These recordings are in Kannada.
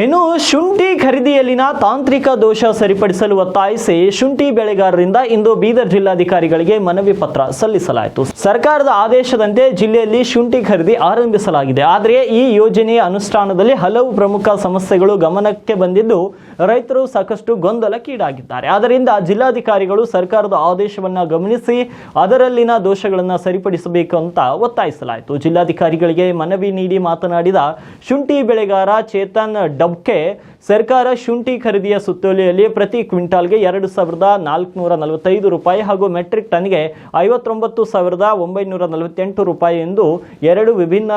ಇನ್ನು ಶುಂಠಿ ಖರೀದಿಯಲ್ಲಿನ ತಾಂತ್ರಿಕ ದೋಷ ಸರಿಪಡಿಸಲು ಒತ್ತಾಯಿಸಿ ಶುಂಠಿ ಬೆಳೆಗಾರರಿಂದ ಇಂದು ಬೀದರ್ ಜಿಲ್ಲಾಧಿಕಾರಿಗಳಿಗೆ ಮನವಿ ಪತ್ರ ಸಲ್ಲಿಸಲಾಯಿತು. ಸರ್ಕಾರದ ಆದೇಶದಂತೆ ಜಿಲ್ಲೆಯಲ್ಲಿ ಶುಂಠಿ ಖರೀದಿ ಆರಂಭಿಸಲಾಗಿದೆ. ಆದರೆ ಈ ಯೋಜನೆಯ ಅನುಷ್ಠಾನದಲ್ಲಿ ಹಲವು ಪ್ರಮುಖ ಸಮಸ್ಯೆಗಳು ಗಮನಕ್ಕೆ ಬಂದಿದ್ದು ರೈತರು ಸಾಕಷ್ಟು ಗೊಂದಲಕ್ಕೀಡಾಗಿದ್ದಾರೆ. ಆದ್ದರಿಂದ ಜಿಲ್ಲಾಧಿಕಾರಿಗಳು ಸರ್ಕಾರದ ಆದೇಶವನ್ನು ಗಮನಿಸಿ ಅದರಲ್ಲಿನ ದೋಷಗಳನ್ನು ಸರಿಪಡಿಸಬೇಕು ಅಂತ ಒತ್ತಾಯಿಸಲಾಯಿತು. ಜಿಲ್ಲಾಧಿಕಾರಿಗಳಿಗೆ ಮನವಿ ನೀಡಿ ಮಾತನಾಡಿದ ಶುಂಠಿ ಬೆಳೆಗಾರ ಚೇತನ್ ಡಬ್ಕೆ ಸರ್ಕಾರ ಶುಂಠಿ ಖರೀದಿಯ ಸುತ್ತೋಲೆಯಲ್ಲಿ ಪ್ರತಿ ಕ್ವಿಂಟಾಲ್ಗೆ ಎರಡು ಸಾವಿರದ ನಾಲ್ಕುನೂರ ನಲವತ್ತೈದು ರೂಪಾಯಿ ಹಾಗೂ ಮೆಟ್ರಿಕ್ ಟನ್ಗೆ ಐವತ್ತೊಂಬತ್ತು ಸಾವಿರದ ಒಂಬೈನೂರ ನಲವತ್ತೆಂಟು ರೂಪಾಯಿ ಎಂದು ಎರಡು ವಿಭಿನ್ನ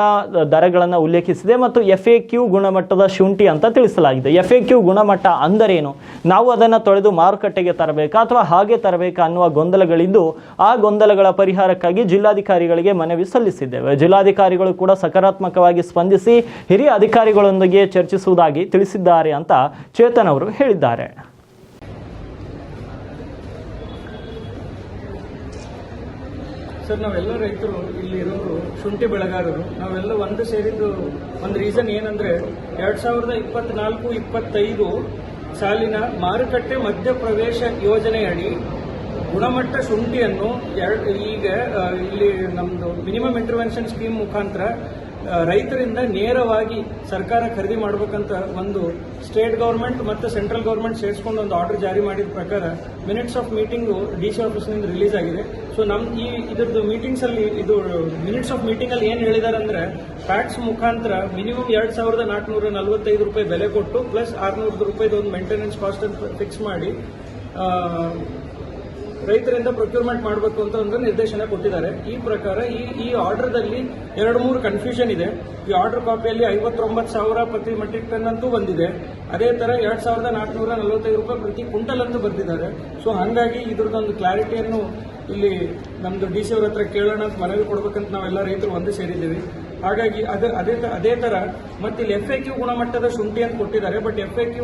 ದರಗಳನ್ನು ಉಲ್ಲೇಖಿಸಿದೆ ಮತ್ತು ಎಫ್ ಎ ಕ್ಯೂ ಗುಣಮಟ್ಟದ ಶುಂಠಿ ಅಂತ ತಿಳಿಸಲಾಗಿದೆ. ಎಫ್ ಎ ಕ್ಯೂ ಗುಣಮಟ್ಟ ಅಂದರೇನು? ನಾವು ಅದನ್ನು ತೊಳೆದು ಮಾರುಕಟ್ಟೆಗೆ ತರಬೇಕಾ ಅಥವಾ ಹಾಗೆ ತರಬೇಕಾ ಅನ್ನುವ ಗೊಂದಲಗಳಿದ್ದು ಆ ಗೊಂದಲಗಳ ಪರಿಹಾರಕ್ಕಾಗಿ ಜಿಲ್ಲಾಧಿಕಾರಿಗಳಿಗೆ ಮನವಿ ಸಲ್ಲಿಸಿದ್ದೇವೆ. ಜಿಲ್ಲಾಧಿಕಾರಿಗಳು ಕೂಡ ಸಕಾರಾತ್ಮಕವಾಗಿ ಸ್ಪಂದಿಸಿ ಹಿರಿಯ ಅಧಿಕಾರಿಗಳೊಂದಿಗೆ ಚರ್ಚಿಸುವುದಾಗಿ ತಿಳಿಸಿದ್ದಾರೆ ಅಂತ ಚೇತನ್ ಅವರು ಹೇಳಿದ್ದಾರೆ. ಸರ್, ನಾವೆಲ್ಲ ರೈತರು ಇಲ್ಲಿ ಇರೋರು, ಶುಂಠಿ ಬೆಳೆಗಾರರು, ನಾವೆಲ್ಲ ಒಂದು ಸೇರಿದ್ದು ಒಂದು ರೀಸನ್ ಏನಂದ್ರೆ ಎರಡ್ ಸಾವಿರದ ಇಪ್ಪತ್ನಾಲ್ಕು, ಇಪ್ಪತ್ತೈದು ಸಾಲಿನ ಮಾರುಕಟ್ಟೆ ಮಧ್ಯಪ್ರವೇಶ ಯೋಜನೆಯಡಿ ಗುಣಮಟ್ಟ ಶುಂಠಿಯನ್ನು ಎರಡು ಈಗ ಇಲ್ಲಿ ನಮ್ದು ಮಿನಿಮಮ್ ಇಂಟರ್ವೆನ್ಷನ್ ಸ್ಕೀಮ್ ಮುಖಾಂತರ ರೈತರಿಂದ ನೇರವಾಗಿ ಸರ್ಕಾರ ಖರೀದಿ ಮಾಡಬೇಕಂತ ಒಂದು ಸ್ಟೇಟ್ ಗೌರ್ಮೆಂಟ್ ಮತ್ತು ಸೆಂಟ್ರಲ್ ಗೌರ್ಮೆಂಟ್ ಸೇರಿಸ್ಕೊಂಡು ಒಂದು ಆರ್ಡರ್ ಜಾರಿ ಮಾಡಿದ ಪ್ರಕಾರ minutes of meeting D C ಆಫೀಸ್ನಿಂದ release ಆಗಿದೆ. ಸೊ ನಮ್ಮ ಈ ಇದ್ರದ್ದು ಮೀಟಿಂಗ್ಸ್ ಅಲ್ಲಿ ಇದು ಮಿನಿಟ್ಸ್ ಆಫ್ ಮೀಟಿಂಗ್ ಅಲ್ಲಿ ಏನ್ ಹೇಳಿದಾರೆ ಅಂದ್ರೆ ಫ್ಯಾಕ್ಸ್ ಮುಖಾಂತರ ಮಿನಿಮಮ್ ಎರಡು ಸಾವಿರದ ನಾಲ್ಕುನೂರ ನಲವತ್ತೈದು ರೂಪಾಯಿ ಬೆಲೆ ಕೊಟ್ಟು, ಪ್ಲಸ್ ಆರುನೂರು ರೂಪಾಯಿದು ಒಂದು ಮೇಂಟೆನೆನ್ಸ್ ಕಾಸ್ಟ್ ಅಂತ ಫಿಕ್ಸ್ ಮಾಡಿ ರೈತರಿಂದ ಪ್ರೊಕ್ಯೂರ್ಮೆಂಟ್ ಮಾಡಬೇಕು ಅಂತ ಒಂದು ನಿರ್ದೇಶನ ಕೊಟ್ಟಿದ್ದಾರೆ. ಈ ಪ್ರಕಾರ ಈ ಈ ಆರ್ಡರ್ದಲ್ಲಿ ಎರಡು ಮೂರು ಕನ್ಫ್ಯೂಷನ್ ಇದೆ. ಈ ಆರ್ಡರ್ ಕಾಪಿಯಲ್ಲಿ ಐವತ್ತೊಂಬತ್ತು ಸಾವಿರ ಪ್ರತಿ ಮೆಟ್ರಿಕ್ ಟನ್ ಅಂತೂ ಬಂದಿದೆ. ಅದೇ ತರ ಎರಡ್ ಸಾವಿರದ ನಾಲ್ಕುನೂರ ನಲವತ್ತೈದು ರೂಪಾಯಿ ಪ್ರತಿ ಕ್ವಿಂಟಲ್ ಅಂತ ಬರ್ತಿದ್ದಾರೆ ಸೊ ಹಾಗಾಗಿ ಇದ್ರದ್ದೊಂದು ಕ್ಲಾರಿಟಿಯನ್ನು ಇಲ್ಲಿ ನಮ್ದು ಡಿ ಸಿ ಅವ್ರ ಹತ್ರ ಕೇಳೋಣ ಅಂತ ಮನವಿ ಕೊಡಬೇಕಂತ ನಾವೆಲ್ಲ ರೈತರು ಒಂದೇ ಸೇರಿದ್ದೀವಿ. ಹಾಗಾಗಿ ಅದೇ ಅದೇ ಅದೇ ತರ ಮತ್ತೆ ಇಲ್ಲಿ ಎಫ್ ಎ ಕ್ಯೂ ಗುಣಮಟ್ಟದ ಶುಂಠಿ ಅಂತ ಕೊಟ್ಟಿದ್ದಾರೆ. But F A Q